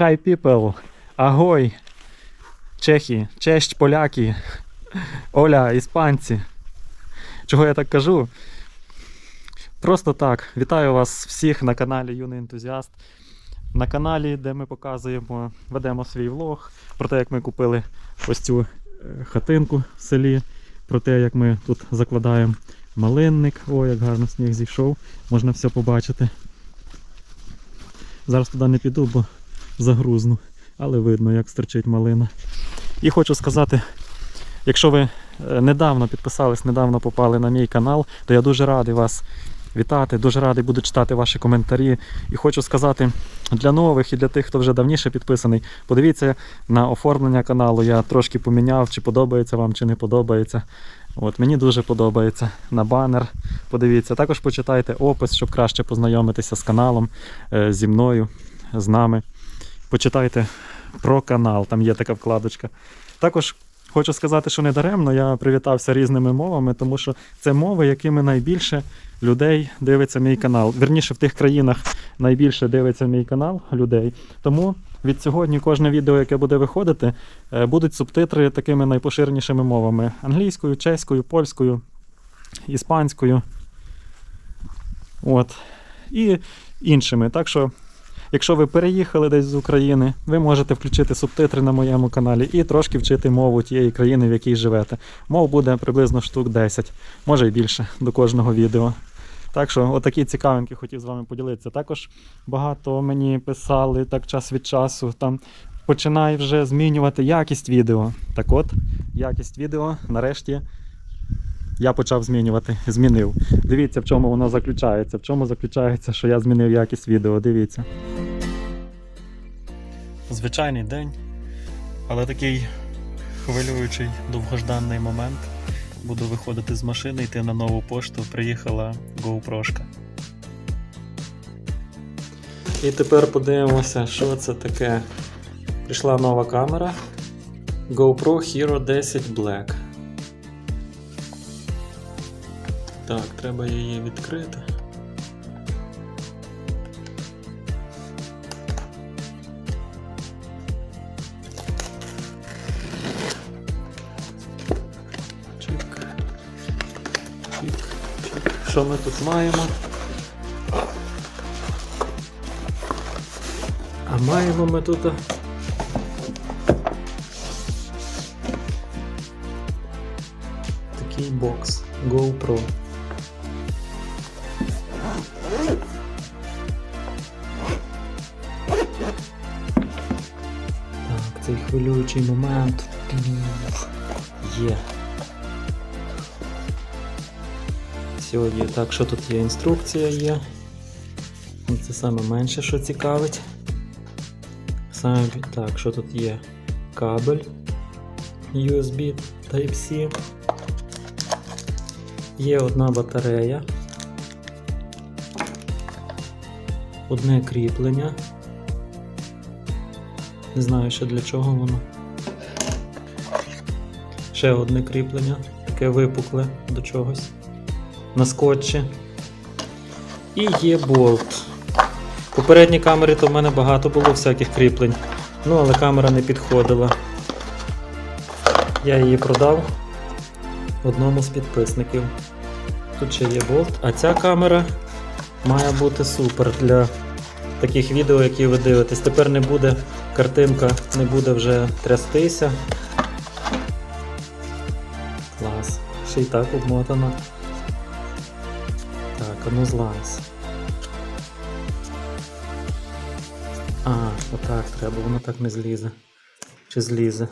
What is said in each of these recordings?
Hi people! Агой! Чехи, честь, поляки, Оля, іспанці. Чого я так кажу? Просто так. Вітаю вас всіх на каналі Юний Ентузіаст. На каналі, де ми показуємо, ведемо свій влог про те, як ми купили ось цю е, хатинку в селі, про те, як ми тут закладаємо малинник. О, як гарно сніг зійшов, можна все побачити. Зараз туди не піду, бо загрузну, але видно, як стерчить малина. І хочу сказати, якщо ви е, недавно підписались, недавно попали на мій канал, то я дуже радий вас вітати, дуже радий буду читати ваші коментарі. І хочу сказати для нових і для тих, хто вже давніше підписаний, подивіться на оформлення каналу. Я трошки поміняв, чи подобається вам, чи не подобається. От, мені дуже подобається на банер. Подивіться. Також почитайте опис, щоб краще познайомитися з каналом, е, зі мною, з нами. Почитайте про канал, там є така вкладочка. Також хочу сказати, що не даремно я привітався різними мовами, тому що це мови, якими найбільше людей дивиться мій канал. Вірніше, в тих країнах найбільше дивиться мій канал людей. Тому від сьогодні кожне відео, яке буде виходити, е, будуть субтитри такими найпоширенішими мовами: англійською, чеською, польською, іспанською. От. І іншими. Так що Якщо ви переїхали десь з України, ви можете включити субтитри на моєму каналі і трошки вчити мову тієї країни, в якій живете. Мов буде приблизно штук 10, може й більше до кожного відео. Так що, отакі цікавинки хотів з вами поділитися. Також багато мені писали так час від часу. Там починай вже змінювати якість відео. Так от, якість відео нарешті я почав змінювати, змінив. Дивіться, в чому воно заключається. В чому заключається, що я змінив якість відео. Дивіться. Звичайний день, але такий хвилюючий довгожданий момент. Буду виходити з машини, йти на нову пошту. Приїхала GoPro. І тепер подивимося, що це таке. Прийшла нова камера GoPro Hero 10 Black. Так, треба її відкрити. Чик. Чик. Чик. Що ми тут маємо? А маємо ми тут. Такий бокс GoPro. Хвилюючий момент. Є. Сьогодні так, що тут є? Інструкція є. Ну, Це саме менше, що цікавить. Саме так, що тут є? Кабель USB Type-C. Є одна батарея. Одне кріплення. Не знаю ще для чого воно. Ще одне кріплення, таке випукле до чогось. На скотчі. І є болт. Попередні камери то в мене багато було всяких кріплень. Ну, але камера не підходила. Я її продав одному з підписників. Тут ще є болт, а ця камера має бути супер для таких відео, які ви дивитесь. Тепер не буде картинка, не буде вже трястися. Клас. Ще й так обмотано. Так, а ну злазь. А, отак треба, воно так не злізе. Чи злізе?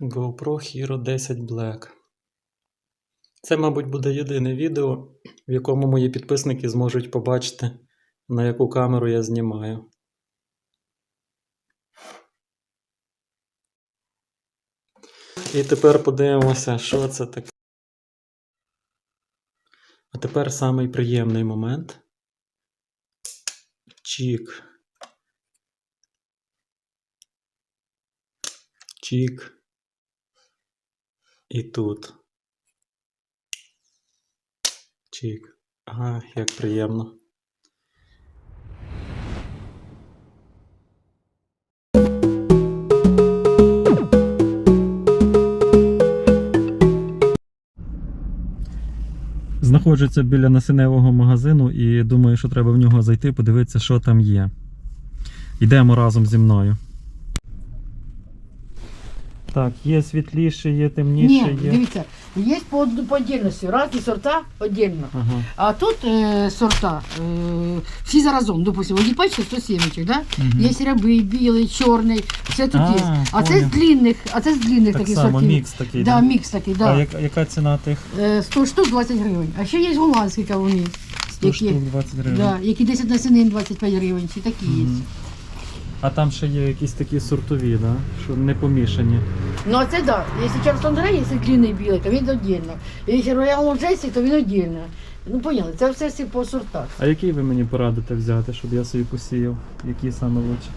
GoPro Hero 10 Black. Це, мабуть, буде єдине відео, в якому мої підписники зможуть побачити, на яку камеру я знімаю. І тепер подивимося, що це таке. А тепер самий приємний момент. Чік. Чік. І тут. Чік. Ага, як приємно. Знаходжуся біля насінневого магазину і думаю, що треба в нього зайти, подивитися, що там є. Йдемо разом зі мною. Так, є світліше, є темніше, Ні, є. дивіться, є по, од- по отдельності, різні сорта віддільно. Ага. А тут е, сорта е, всі заразом, допустимо, одні пачки 100 сімечок, да? Мгм. Є рябий, білий, чорний, все тут А, є. А це понял. з длинних, а це з длинних Так таких само, сортів. мікс такий. Да, да? мікс такий, А да. яка, яка ціна тих? Е, 100 штук 20 гривень. А ще є голландські кавуни, 100 які, штук 20 гривень. да, які 10 насінин 25 гривень, чи такі є. Мгм. А там ще є якісь такі сортові, да? що не помішані. Ну а це да. Якщо Андре, якщо длинний білий, то він віддільно. Якщо Роял Джесі, то він віддільно. Ну поняли, це все всі по сортах. А який ви мені порадите взяти, щоб я собі посіяв? Які саме лучше?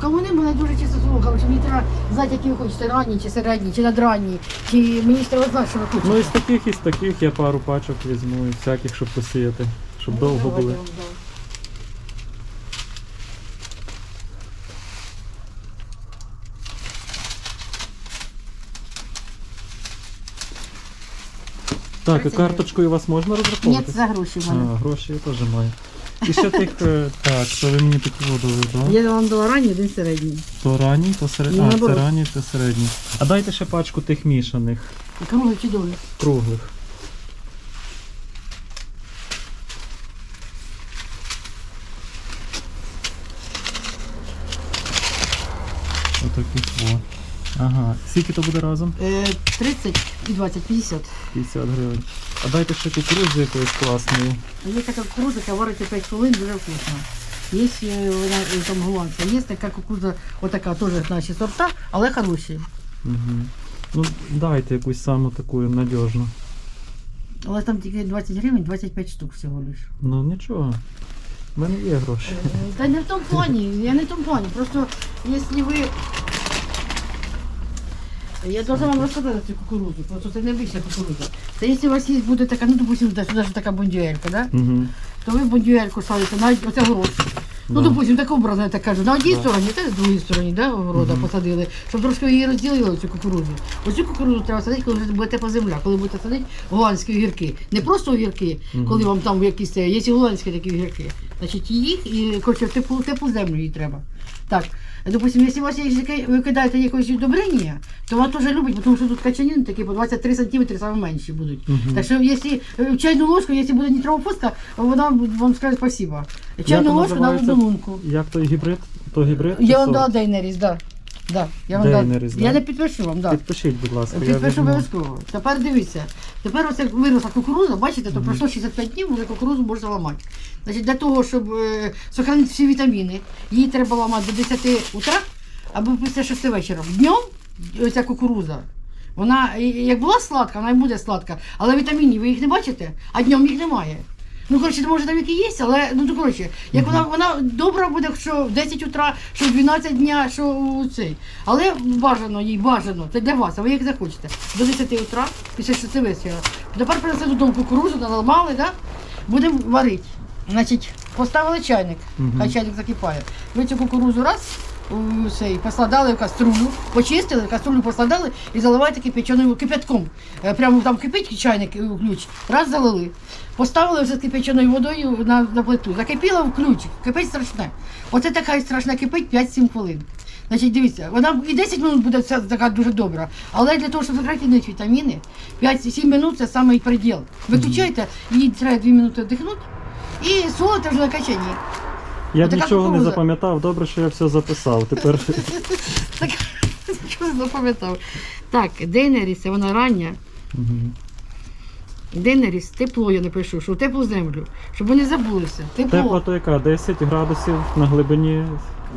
Кавуни мене дуже чисто слово, коротше, мені треба знати, які ви хочете, ранні, чи середні, чи надранні, чи мені ж треба знати, що ви хочете. Ну із таких, із таких я пару пачок візьму, і всяких, щоб посіяти, щоб довго Давайте були. я вам Так, і карточкою вас можна Ні, розраховувати? це за гроші в А, гроші я теж маю. І ще тих, е, так, то ви мені такі водили, так? Я вам дала ранні, один середній. То ранній, то середній. Ну, А, це наоборот. ранній, то середній. А дайте ще пачку тих мішаних, Круглий чудовий. круглих. Скільки то буде разом? Е, 30 і 20, 50. 50 гривень. А дайте ще кукурудзу якоїсь класної. Є така кукуруза, яка вариться 5 хвилин, дуже вкусно. Є е, вона е, там голландська, є така кукуруза, отака, теж наші сорта, але хороші. Угу. Ну, дайте якусь саму таку надіжну. Але там тільки 20 гривень, 25 штук всього лиш. Ну нічого. В мене є гроші. Та не в тому плані, я не в тому плані. Просто якщо ви. Я должна вам розказати цю кукурудзу, просто це не вища кукурудза. Це якщо у вас є буде така, ну допустим, ж така бондюелька, да? Угу. то ви бондюельку садите на оце город. Ну, Да. допустим, так образно я так кажу. На одній Да. стороні, та з другій стороні, да, города Мгм. посадили, щоб трошки її розділили, цю кукурудзу. Оцю кукурудзу треба садити, коли вже будете по земля, коли будете садити голландські огірки. Не просто огірки, коли вам там якісь це, є і голландські такі огірки. Значить, їх і коротше, теплу, теплу землю їй треба. Так. Допустим, якщо у вас є ви кидаєте якось удобрення, то вона теж любить, тому що тут качанини такі по 23 сантиметри саме менші будуть. Мгм. Так що, якщо е, в чайну ложку, якщо буде нітровофоска, вона вам скаже спасибо. Чайну Як ложку на називається? одну лунку. Як той гібрид? То гібрид? Я вам дала Дейнеріс, да. Да, я вам дала. Дейнеріс, да? Я не підпишу вам, да. Підпишіть, будь ласка. я Підпишу візьму. обов'язково. Тепер дивіться. Тепер оце виросла кукуруза, бачите, то пройшло 65 днів, вже кукурузу можна ламати. Значить, для того, щоб е, сохранити всі вітаміни, її треба ламати до 10 утра або після 6 вечора. Днем оця кукуруза. Вона як була сладка, вона і буде сладка. Але вітамінів ви їх не бачите, а днем їх немає. Ну, коротше, може там які є, але ну то коротше, як вона, вона добра буде, що в 10 утра, що в 12 дня, що у цей. Але бажано їй, бажано, це для вас, а ви як захочете. До 10 утра, після 6 вечора. Тепер принесли додому кукурузу, наламали, да? будемо варити. Значить, поставили чайник, хай чайник закипає. Ви цю кукурузу раз, цей, посладали в каструлю, почистили, каструлю посладали і заливаєте кипяченою кипятком. Е, Прямо там кипить чайник е, ключ, раз залили. Поставили все з кипяченою водою на, на плиту. Закипіло в ключ, кипить страшне. Оце така страшна кипить 5-7 хвилин. Значить, дивіться, вона і 10 минут буде ця така дуже добра. Але для того, щоб забрати них вітаміни, 5-7 минут це самий приділ. Виключайте, їй треба 2 минути вдихнути і солите вже на качанні. Я Отака нічого не кукурудза. запам'ятав, добре, що я все записав. Тепер Так, я запам'ятав. Так, Дейнеріс, це вона рання. Мгм. Дейнеріс, тепло я напишу, що в теплу землю, щоб вони забулися. Тепло. тепла то яка? 10 градусів на глибині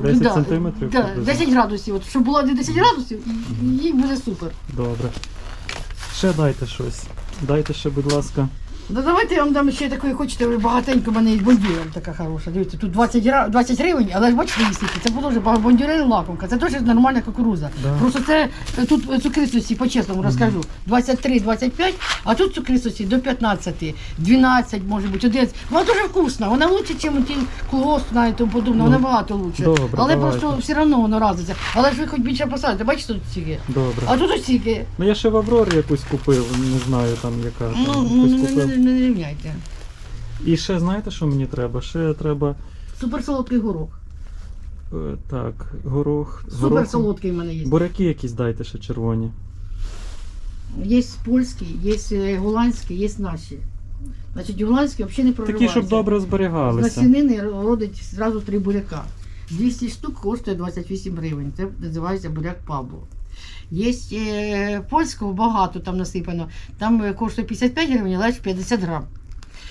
10 Да, сантиметрів? Да, приблизно? 10 градусів. От, щоб було 10 градусів, їй буде супер. Добре. Ще дайте щось. Дайте ще, будь ласка. Ну давайте я вам дам ще такої, хочете, ви багатенько, в мене є бондюрель така хороша. Дивіться, тут 20, гра- 20 гривень, але ж бачите, їсти, це було вже бондюрель лакомка, це теж нормальна кукуруза. Да. Просто це е, тут е, цукристості, по-чесному розкажу, 23-25, а тут цукристості до 15, 12, може бути, 11. Вона дуже вкусна, вона лучше, ніж ті колгосп і тому подобне, вона Ну, багато лучше. добре, але давайте. просто все одно воно разиться. Але ж ви хоч більше посадите, бачите тут стільки? Добре. А тут ось стільки. Ну я ще в Аврорі якусь купив, не знаю там яка. Там, Ну, ну якусь не, купив. не, не рівняйте. І ще знаєте, що мені треба? Ще треба Суперсолодкий горох. е, так, горох. Супер гороху. в мене є. Буряки якісь дайте ще червоні. Є польські, є е, голландські, є наші. Значить, голландські взагалі не прориваються. Такі, щоб добре З зберігалися. насінини родить зразу три буряка. 200 штук коштує 28 гривень. Це називається буряк Пабло. Є е, польського багато там насипано. Там е, коштує 55 гривень, але 50 грам.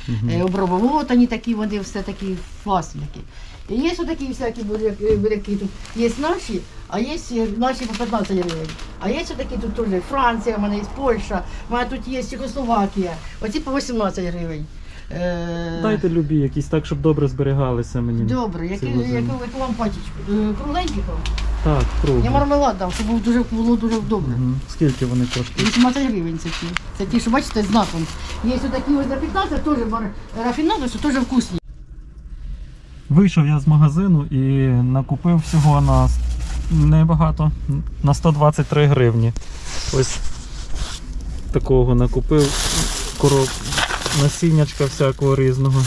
Мгм. Е, обработані такі, вони все такі класники. І є такі всякі буряки, буряки тут. Є наші, а є наші по 15 гривень. А є такі тут теж Франція, в мене є Польща, в мене тут є Чехословакія. Оці по 18 гривень. Е, Дайте любі якісь так, щоб добре зберігалися мені. Добре, яку, яку вам пачечку? Е, Кругленький вам? Так, круглі. Я мармелад дав, щоб був дуже, було дуже добре. Мгм. Скільки вони коштують? 18 гривень це ті. Це ті, що бачите, з знаком. Є ось такі ось за 15, теж бар- рафінado, що теж вкусні. Вийшов я з магазину і накупив всього на с- небагато, на 123 гривні. Ось такого накупив короб, насіннячка всякого різного.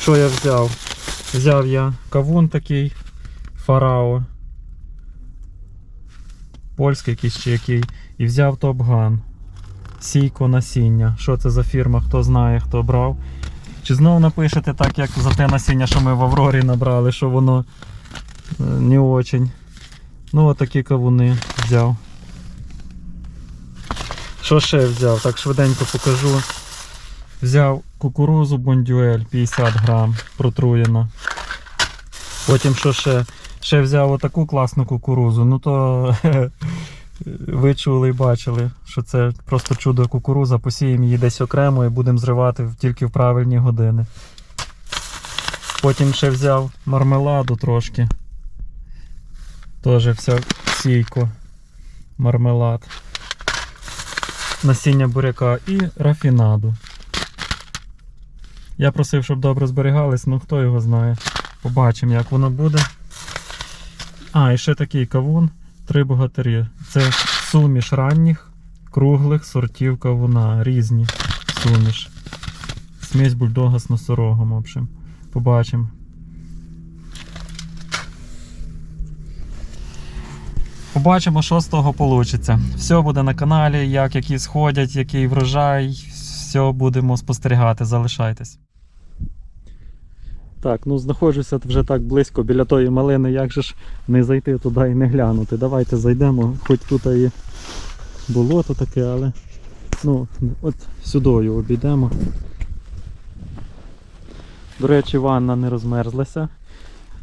Що я взяв? Взяв я кавун такий, фарао. Польський якийсь чи який. І взяв топган. Сійко насіння. Що це за фірма? Хто знає, хто брав. Чи знову напишете так, як за те насіння, що ми в Аврорі набрали, що воно е, не очень. Ну, отакі кавуни взяв. Що ще взяв? Так швиденько покажу. Взяв кукурузу бондюель 50 грам протруєна. Потім що ще? Ще взяв отаку класну кукурузу. Ну то ви чули і бачили, що це просто чудо кукуруза. Посіємо її десь окремо і будемо зривати тільки в правильні години. Потім ще взяв мармеладу трошки. Теж вся сійко. Мармелад. Насіння буряка і рафінаду. Я просив, щоб добре зберігались, ну хто його знає. Побачимо, як воно буде. А, і ще такий кавун. Три богатирі. Це суміш ранніх, круглих сортів кавуна. Різні суміш. Смесь бульдога з носорогом, в общем. Побачимо. Побачимо, що з того вийде. Все буде на каналі, як які сходять, який врожай. Все будемо спостерігати. Залишайтесь. Так, ну знаходжуся вже так близько біля тої малини, як же ж не зайти туди і не глянути. Давайте зайдемо, хоч тут і болото таке, але ну, от сюдою обійдемо. До речі, ванна не розмерзлася.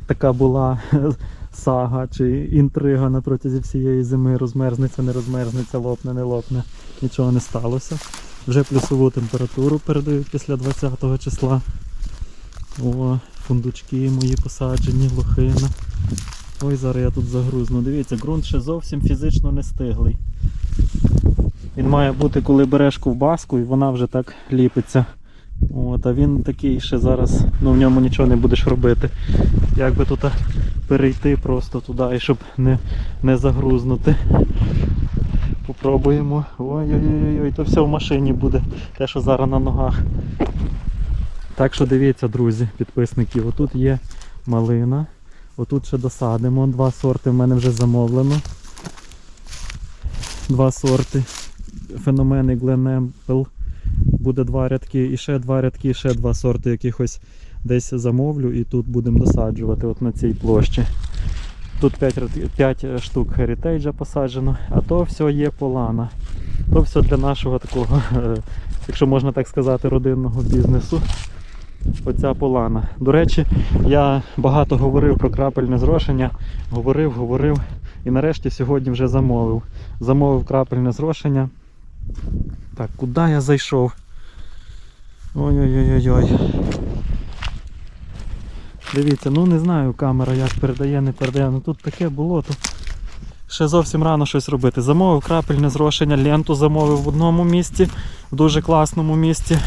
Така була сага чи інтрига на протязі всієї зими. Розмерзнеться, не розмерзнеться, лопне, не лопне. Нічого не сталося. Вже плюсову температуру передають після 20 числа. О, фундучки мої посаджені, лохина. Ой, зараз я тут загрузну. Дивіться, ґрунт ще зовсім фізично не стиглий. Він має бути, коли береш ковбаску, і вона вже так ліпиться. От, а він такий ще зараз, ну в ньому нічого не будеш робити. Як би тут перейти просто туди, і щоб не, не загрузнути. Попробуємо. Ой-ой-ой, то все в машині буде, те, що зараз на ногах. Так що дивіться, друзі, підписники, отут є малина. Отут ще досадимо. Два сорти в мене вже замовлено. Два сорти. Феномен і Гленемпел. Буде два рядки, і ще два рядки, і ще два сорти якихось десь замовлю і тут будемо досаджувати от на цій площі. Тут 5, 5 штук херітейджа посаджено, а то все є полана. То все для нашого такого, е, якщо можна так сказати, родинного бізнесу. Оця полана. До речі, я багато говорив про крапельне зрошення. Говорив, говорив. І нарешті сьогодні вже замовив. Замовив крапельне зрошення. Так, куди я зайшов? Ой-ой-ой-ой. Дивіться, ну не знаю, камера як передає, не передає. Ну тут таке болото. Ще зовсім рано щось робити. Замовив крапельне зрошення, ленту замовив в одному місці, в дуже класному місці.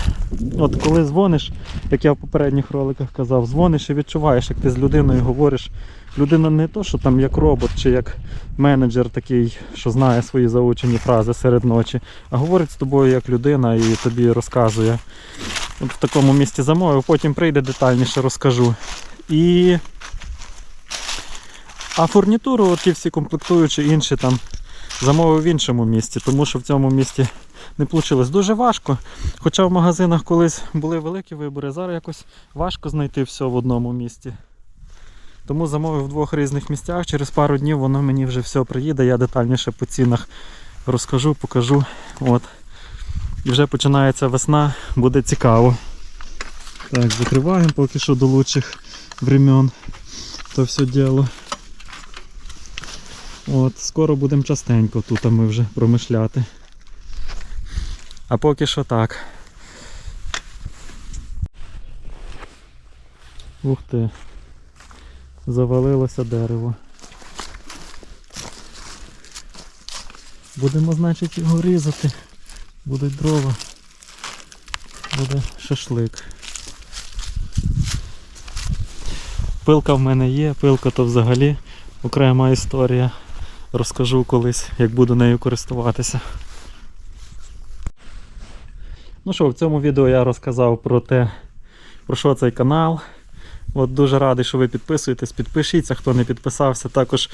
От коли дзвониш, як я в попередніх роликах казав, дзвониш і відчуваєш, як ти з людиною говориш. Людина не то, що там як робот чи як менеджер такий, що знає свої заучені фрази серед ночі, а говорить з тобою як людина і тобі розказує. От в такому місці замовив, потім прийде детальніше розкажу. І а фурнітуру, от ті всі комплектуючі інші там замовив в іншому місці, тому що в цьому місті не вийшло. Дуже важко. Хоча в магазинах колись були великі вибори, зараз якось важко знайти все в одному місці. Тому замовив в двох різних місцях. Через пару днів воно мені вже все приїде. Я детальніше по цінах розкажу, покажу. От. І вже починається весна, буде цікаво. Так, закриваємо поки що до лучших времен то все діло. От, скоро будемо частенько тут ми вже промишляти. А поки що так. Ух ти. Завалилося дерево. Будемо, значить, його різати. Будуть дрова. Буде шашлик. Пилка в мене є, пилка то взагалі окрема історія. Розкажу колись, як буду нею користуватися. Ну що, в цьому відео я розказав про те, про що цей канал. От дуже радий, що ви підписуєтесь. Підпишіться, хто не підписався. Також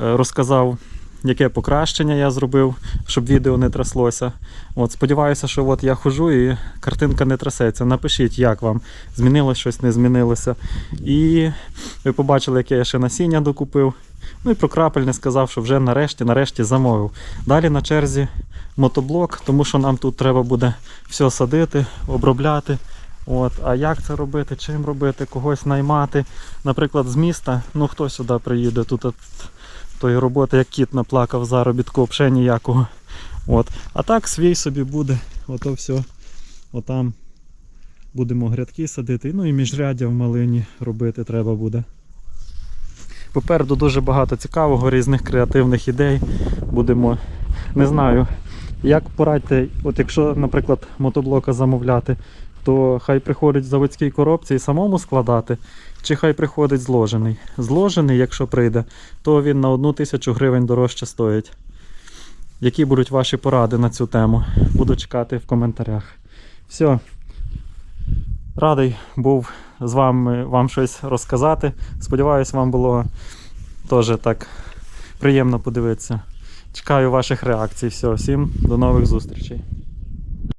е, розказав, яке покращення я зробив, щоб відео не тряслося. От, сподіваюся, що от я хожу і картинка не трясеться. Напишіть, як вам змінилось щось, не змінилося. І ви побачили, яке я ще насіння докупив. Ну і про крапельне сказав, що вже нарешті, нарешті замовив. Далі на черзі мотоблок, тому що нам тут треба буде все садити, обробляти. От, а як це робити, чим робити, когось наймати. Наприклад, з міста, ну хто сюди приїде, тут от, тої роботи, як кіт наплакав заробітку, взагалі ніякого. От. А так свій собі буде, ото все. Отам будемо грядки садити. Ну і міжряддя в малині робити треба буде. Попереду дуже багато цікавого, різних креативних ідей. Будемо, не знаю, як порадьте, от якщо, наприклад, мотоблока замовляти, то хай приходить в заводській коробці і самому складати, чи хай приходить зложений. Зложений, якщо прийде, то він на одну тисячу гривень дорожче стоїть. Які будуть ваші поради на цю тему? Буду чекати в коментарях. Все. Радий був з вами вам щось розказати. Сподіваюсь, вам було теж так приємно подивитися. Чекаю ваших реакцій. Все, всім до нових зустрічей.